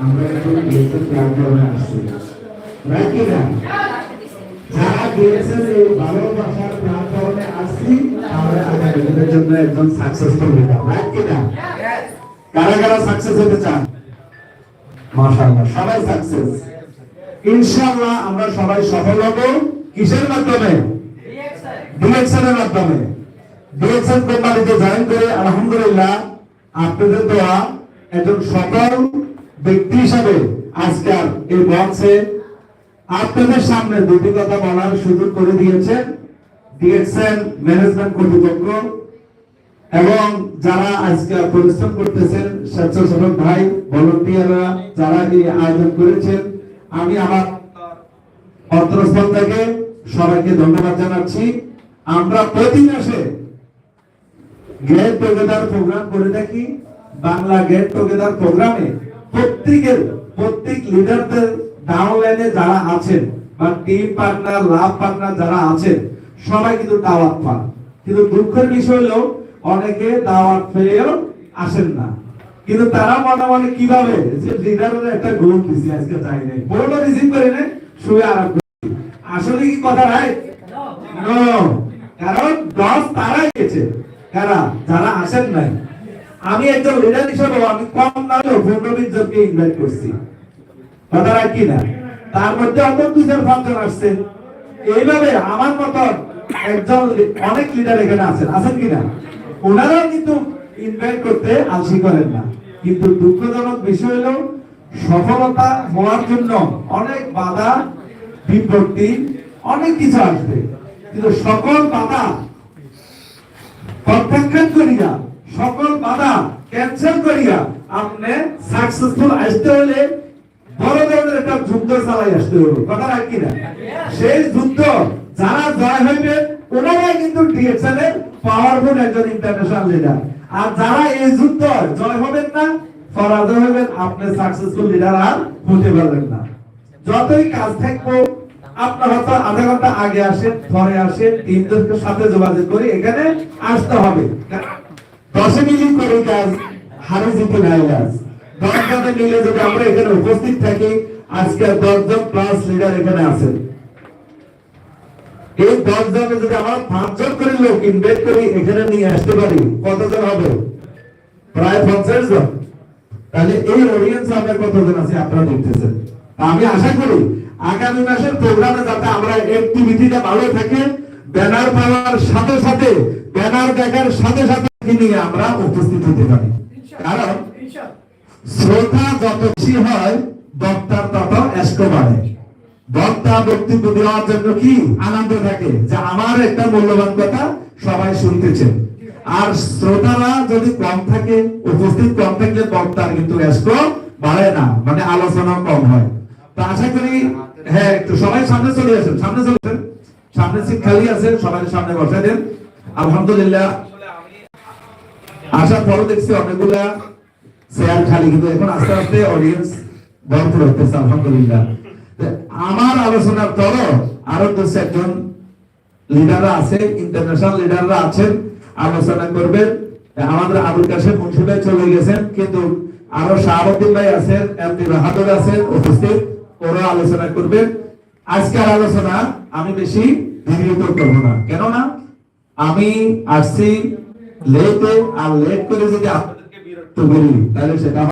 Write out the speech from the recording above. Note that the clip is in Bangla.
আমরা এখন যেহেতু প্রান্তরা আসছিলাম রাখি না যারা দিয়েছেন এই ভালোবাসার প্রান্ত আগামী জন্য একদম সাকসেসফুল হতাম রাইট কি না? কারা কারা সাকসেস হতে চান? মাশাআল্লাহ সবাই সাকসেস ইনশাআল্লাহ আমরা সবাই সফল হব। কিসের মাধ্যমে? ডিএক্সএনের মাধ্যমে। ডিএক্সএন কোম্পানিতে জয়েন করে আলহামদুলিল্লাহ আপনাদের দোয়া একজন সফল ব্যক্তি হিসাবে আজকে আর এই মঞ্চে আপনাদের সামনে দুটি কথা বলার সুযোগ করে দিয়েছেন। ডিএক্সএন ম্যানেজমেন্ট কর্তৃপক্ষ এবং যারা আজকে পরিশ্রম করতেছেন স্বেচ্ছাসেবক ভাই, ভলেন্টিয়াররা যারা এই আয়োজন করেছেন, আমি আমার অন্তরস্থল থেকে সবাইকে ধন্যবাদ জানাচ্ছি। আমরা প্রতি মাসে গেট টুগেদার প্রোগ্রাম করে থাকি। বাংলা গেট টুগেদার প্রোগ্রামে প্রত্যেকের, প্রত্যেক লিডারদের ডাউন লাইনে যারা আছেন বা টিম পার্টনার লাভ পার্টনার যারা আছেন, সবাই কিন্তু দাওয়াত পান। কিন্তু দুঃখের বিষয় হলো অনেকে দাওয়াত পেয়েও আসেন না। কিন্তু তারা মনে মনে কীভাবে? যে লিডারের একটা গ্রুপ দিছি, আজকে চাই নাই। বলল রিসিভ করে নে শুয়ে আরাম করি আসলে কি কথা রাইট কারণ দশ তারা গেছে। কারা? যারা আসেন নাই। আমি একজন লিডার হিসেবে, আমি কম নামেও পনেরো জনকে ইনভাইট করছি। কথা রাখ কি না? তার মধ্যে অত দুজন পাঁচজন আসছেন এইভাবে আমার মতন একজন অনেক লিডার এখানে আছেন। আছেন কিনা? ওনারাও কিন্তু ইনভাইট করতে আলসি করেন না। কিন্তু দুঃখজনক বিষয় হলো সফলতা হওয়ার জন্য অনেক বাধা বিপত্তি অনেক কিছু আসবে। কিন্তু সকল বাধা প্রত্যাখ্যান করিয়া সকল বাধা ক্যান্সেল করিয়া আপনি সাকসেসফুল আসতে হলে বড় ধরনের একটা যুদ্ধ চালাই আসতে হবে কথা রাখি না। সেই যুদ্ধ যারা জয় হইবে ওনারাই কিন্তু ডিএসএল এর পাওয়ারফুল একজন ইন্টারন্যাশনাল লিডার আর যারা এই যুদ্ধ জয় হবেন না, পরাজয় হবেন, আপনি সাকসেসফুল লিডার আর হতে পারবেন না। যতই কাজ থাকব আধা ঘণ্টা আগে আসেন, পরে আসেন সাথে যোগাযোগ করে এখানে আসতে হবে। দশে মিনিট করে কাজ, হারে জিতে নাই কাজ। দশ মিলে যদি আমরা এখানে উপস্থিত থাকি, আজকে দশজন প্লাস লিডার এখানে আছেন। এই দশ জনে যদি আমরা পাঁচজন করে লোক ইনভাইট করি এখানে নিয়ে আসতে পারি কতজন হবে? প্রায় পঞ্চাশ জন। তাহলে এই অডিয়েন্স আপনার কতজন আছে আপনারা দেখতেছেন? আমি আশা করি আগামী মাসের প্রোগ্রামে যাতে আমরা অ্যাক্টিভিটিটা ভালো থাকে ব্যানার পাওয়ার সাথে সাথে ব্যানার দেখার সাথে সাথে নিয়ে আমরা উপস্থিত হতে পারি। কারণ শ্রোতা যত বেশি হয় বক্তার তত এস্টো বাড়ে। বক্তা বক্তব্য দেওয়ার জন্য কি আনন্দ থাকে? যে আমার একটা মূল্যবান কথা সবাই শুনতেছেন। আর শ্রোতারা যদি কম থাকে, উপস্থিত কম থাকলে বক্তার কিন্তু বাড়ে না মানে আলোচনা কম হয়। তো আশা করি হ্যাঁ একটু সবাই সামনে চলে আসেন, সামনে চলে আসেন। সামনে সিট খালি আছে, সবাই সামনে বসে দেন। আলহামদুলিল্লাহ। আসার পরও দেখছি অনেকগুলা চেয়ার খালি, কিন্তু এখন আস্তে আস্তে অডিয়েন্স ভরপুর হতেছে আলহামদুলিল্লাহ। আমার আলোচনার তর আরও দু চারজন লিডাররা আছে ইন্টারন্যাশনাল লিডাররা আছেন, আলোচনা করবেন। আমাদের আবুল কাশেম মুন্সি ভাই চলে গেছেন, কিন্তু আরও শাহাবুদ্দিন ভাই আছেন এমপি বাহাদুর আছেন উপস্থিত ওরা আলোচনা করবেন। আজকের আলোচনা আমি বেশি দীর্ঘিত করব না। কেননা আমি আসছি লেটে আর লেট করে যদি আপনাদেরকে বিরক্ত করি, তাহলে সেটা